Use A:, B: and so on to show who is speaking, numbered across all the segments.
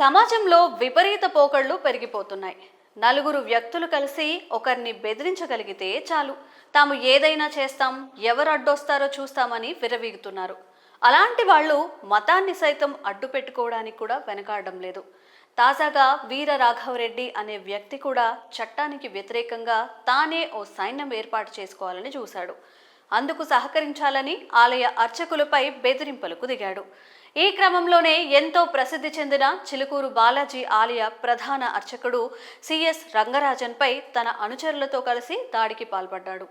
A: సమాజంలో విపరీత పోకళ్ళు పెరిగిపోతున్నాయి. నలుగురు వ్యక్తులు కలిసి ఒకరిని బెదిరించగలిగితే చాలు. తాము ఏదైనా చేస్తాం ఎవరు అడ్డొస్తారో చూస్తామని విరవీగుతున్నారు అలాంటి వాళ్ళు మతాన్ని సైతం అడ్డు పెట్టుకోవడానికి కూడా వెనకాడడం లేదు. తాజాగా వీర రాఘవరెడ్డి అనే వ్యక్తి కూడా చట్టానికి వ్యతిరేకంగా తానే ఓ సైన్యం ఏర్పాటు చేసుకోవాలని చూశాడు. అందుకు సహకరించాలని ఆలయ అర్చకులపై బెదిరింపులకు దిగాడు. ఈ క్రమంలోనే ఎంతో ప్రసిద్ధి చెందిన చిలుకూరు బాలాజీ ఆలయ ప్రధాన అర్చకుడు సిఎస్ రంగరాజన్పై తన అనుచరులతో కలిసి దాడికి పాల్పడ్డాడు.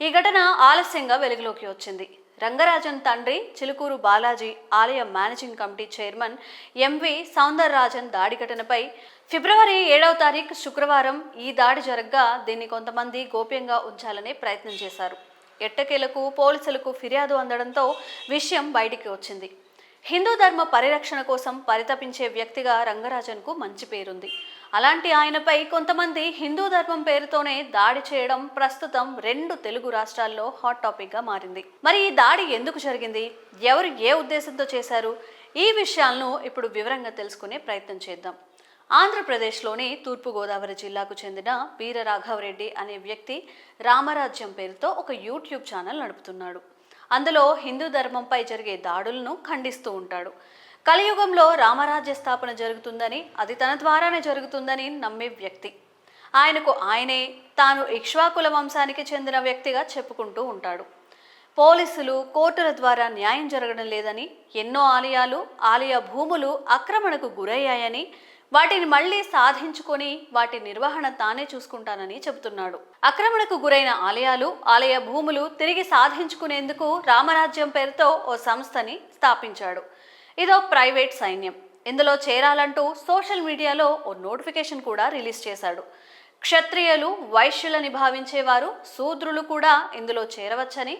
A: ఈ ఘటన ఆలస్యంగా వెలుగులోకి వచ్చింది. రంగరాజన్ తండ్రి చిలుకూరు బాలాజీ ఆలయ managing committee chairman M V Soundararajan దాడి ఘటనపై ఫిబ్రవరి ఏడవ తారీఖు శుక్రవారం ఈ దాడి జరగ్గా దీన్ని కొంతమంది గోప్యంగా ఉంచాలని ప్రయత్నం చేశారు. ఎట్టకేలకు పోలీసులకు ఫిర్యాదు అందడంతో విషయం బయటికి వచ్చింది. హిందూ ధర్మ పరిరక్షణ కోసం పరితపించే వ్యక్తిగా రంగరాజన్కు మంచి పేరుంది. అలాంటి ఆయనపై కొంతమంది హిందూ ధర్మం పేరుతోనే దాడి చేయడం ప్రస్తుతం రెండు తెలుగు రాష్ట్రాల్లో హాట్ టాపిక్గా మారింది. మరి ఈ దాడి ఎందుకు జరిగింది? ఎవరు ఏ ఉద్దేశంతో చేశారు? ఈ విషయాలను ఇప్పుడు వివరంగా తెలుసుకునే ప్రయత్నం చేద్దాం. ఆంధ్రప్రదేశ్లోని తూర్పుగోదావరి జిల్లాకు చెందిన వీర రాఘవరెడ్డి అనే వ్యక్తి రామరాజ్యం పేరుతో ఒక యూట్యూబ్ ఛానల్ నడుపుతున్నాడు. అందులో హిందూ ధర్మంపై జరిగే దాడులను ఖండిస్తూ ఉంటాడు. కలియుగంలో రామరాజ్య స్థాపన జరుగుతుందని అది తన ద్వారానే జరుగుతుందని నమ్మే వ్యక్తి. ఆయనకు ఆయనే తాను ఇక్ష్వాకుల వంశానికి చెందిన వ్యక్తిగా చెప్పుకుంటూ ఉంటాడు. పోలీసులు కోర్టుల ద్వారా న్యాయం జరగడం లేదని ఎన్నో ఆలయాలు ఆలయ భూములు ఆక్రమణకు గురయ్యాయని వాటిని మళ్ళీ సాధించుకొని వాటి నిర్వహణ తానే చూసుకుంటానని చెబుతున్నాడు. అక్రమణకు గురైన ఆలయాలు ఆలయ భూములు తిరిగి సాధించుకునేందుకు రామరాజ్యం పేరుతో ఓ సంస్థని స్థాపించాడు. ఇదో ప్రైవేట్ సైన్యం. ఇందులో చేరాలంటూ సోషల్ మీడియాలో ఓ నోటిఫికేషన్ కూడా రిలీజ్ చేశాడు. క్షత్రియులు వైశ్యులని భావించేవారు శూద్రులు కూడా ఇందులో చేరవచ్చని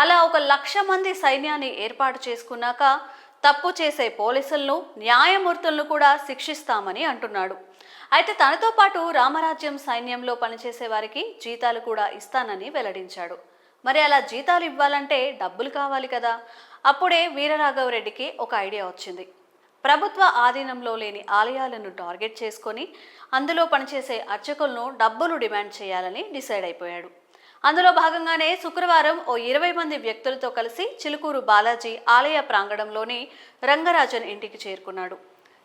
A: అలా ఒక లక్ష మంది సైన్యాన్ని ఏర్పాటు చేసుకున్నాక తప్పు చేసే పోలీసులను న్యాయమూర్తులను కూడా శిక్షిస్తామని అంటున్నాడు. అయితే తనతో పాటు రామరాజ్యం సైన్యంలో పనిచేసే వారికి జీతాలు కూడా ఇస్తానని వెల్లడించాడు. మరి అలా జీతాలు ఇవ్వాలంటే డబ్బులు కావాలి కదా? అప్పుడే వీరరాఘవరెడ్డికి ఒక ఐడియా వచ్చింది. ప్రభుత్వ ఆధీనంలో లేని ఆలయాలను టార్గెట్ చేసుకొని అందులో పనిచేసే అర్చకులను డబ్బులు డిమాండ్ చేయాలని డిసైడ్ అయిపోయాడు. అందులో భాగంగానే శుక్రవారం ఓ ఇరవై మంది వ్యక్తులతో కలిసి చిలుకూరు బాలాజీ ఆలయ ప్రాంగణంలోని రంగరాజన్ ఇంటికి చేరుకున్నాడు.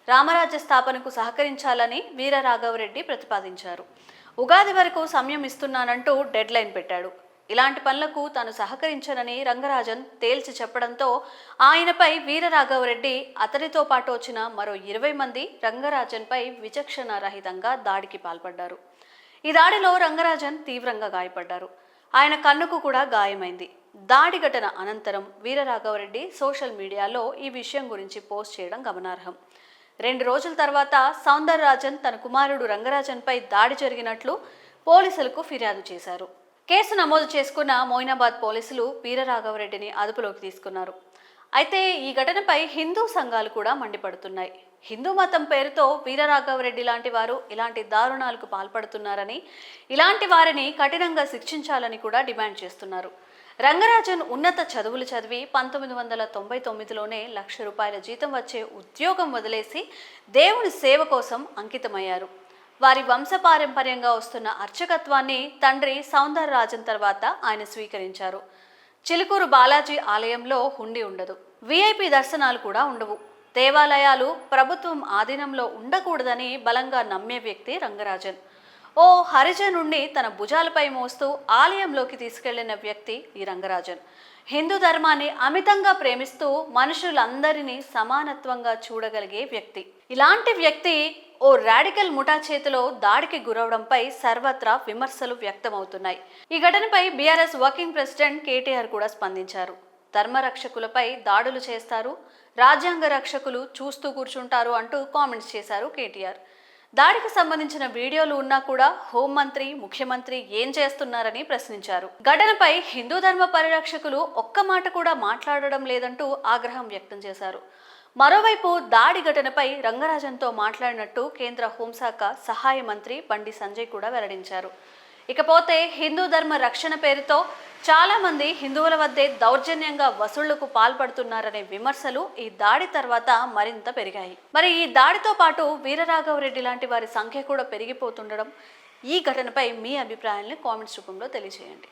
A: రామరాజ్య స్థాపనకు సహకరించాలని వీరరాఘవరెడ్డి ప్రతిపాదించారు. ఉగాది వరకు సమయం ఇస్తున్నానంటూ డెడ్ లైన్ పెట్టాడు. ఇలాంటి పనులకు తాను సహకరించనని రంగరాజన్ తేల్చి చెప్పడంతో ఆయనపై వీరరాఘవరెడ్డి అతనితో పాటు వచ్చిన మరో ఇరవై మంది రంగరాజన్పై విచక్షణ రహితంగా దాడికి పాల్పడ్డారు. ఈ దాడిలో రంగరాజన్ తీవ్రంగా గాయపడ్డారు. ఆయన కన్నుకు కూడా గాయమైంది. దాడి ఘటన అనంతరం వీరరాఘవరెడ్డి సోషల్ మీడియాలో ఈ విషయం గురించి పోస్ట్ చేయడం గమనార్హం. రెండు రోజుల తర్వాత సౌందరరాజన్ తన కుమారుడు రంగరాజన్పై దాడి జరిగినట్లు పోలీసులకు ఫిర్యాదు చేశారు. కేసు నమోదు చేసుకున్న మోయినాబాద్ పోలీసులు వీరరాఘవరెడ్డిని అదుపులోకి తీసుకున్నారు. అయితే ఈ ఘటనపై హిందూ సంఘాలు కూడా మండిపడుతున్నాయి. హిందూ మతం పేరుతో వీరరాఘవరెడ్డి లాంటి వారు ఇలాంటి దారుణాలకు పాల్పడుతున్నారని ఇలాంటి వారిని కఠినంగా శిక్షించాలని కూడా డిమాండ్ చేస్తున్నారు. రంగరాజన్ ఉన్నత చదువులు చదివి పంతొమ్మిది వందల తొంభై తొమ్మిదిలోనే లక్ష రూపాయల జీతం వచ్చే ఉద్యోగం వదిలేసి దేవుని సేవ కోసం అంకితమయ్యారు. వారి వంశపారంపర్యంగా వస్తున్న అర్చకత్వాన్ని తండ్రి సౌందరరాజన్ తర్వాత ఆయన స్వీకరించారు. చిలుకూరు బాలాజీ ఆలయంలో హుండి ఉండదు. విఐపి దర్శనాలు కూడా ఉండవు. దేవాలయాలు ప్రభుత్వం ఆధీనంలో ఉండకూడదని బలంగా నమ్మే వ్యక్తి రంగరాజన్. ఓ హరిజనుణ్ణి తన భుజాలపై మోస్తూ ఆలయంలోకి తీసుకెళ్ళిన వ్యక్తి ఈ రంగరాజన్. హిందూ ధర్మాన్ని అమితంగా ప్రేమిస్తూ మనుషులందరినీ సమానత్వంగా చూడగలిగే వ్యక్తి. ఇలాంటి వ్యక్తి ఓ రాడికల్ ముఠా చేతిలో దాడికి గురవడంపై సర్వత్రా విమర్శలు వ్యక్తమవుతున్నాయి. ఈ ఘటనపై బీఆర్ఎస్ వర్కింగ్ ప్రెసిడెంట్ కేటీఆర్ కూడా స్పందించారు. ధర్మరక్షకులపై దాడులు చేస్తారు రాజ్యాంగ రక్షకులు చూస్తూ కూర్చుంటారు అంటూ కామెంట్స్ చేశారు కేటీఆర్. దాడికి సంబంధించిన వీడియోలు ఉన్నా కూడా హోంమంత్రి ముఖ్యమంత్రి ఏం చేస్తున్నారని ప్రశ్నించారు. ఘటనపై హిందూ ధర్మ పరిరక్షకులు ఒక్క మాట కూడా మాట్లాడడం లేదంటూ ఆగ్రహం వ్యక్తం చేశారు. మరోవైపు దాడి ఘటనపై రంగరాజన్తో మాట్లాడినట్టు కేంద్ర హోంశాఖ సహాయ మంత్రి బండి సంజయ్ కూడా వెల్లడించారు. ఇకపోతే హిందూ ధర్మ రక్షణ పేరుతో చాలామంది హిందువుల వద్దే దౌర్జన్యంగా వసూళ్ళకు పాల్పడుతున్నారనే విమర్శలు ఈ దాడి తర్వాత మరింత పెరిగాయి. మరి ఈ దాడితో పాటు వీరరాఘవరెడ్డి లాంటి వారి సంఖ్య కూడా పెరిగిపోతుండడం ఈ ఘటనపై మీ అభిప్రాయాన్ని కామెంట్స్ రూపంలో తెలియజేయండి.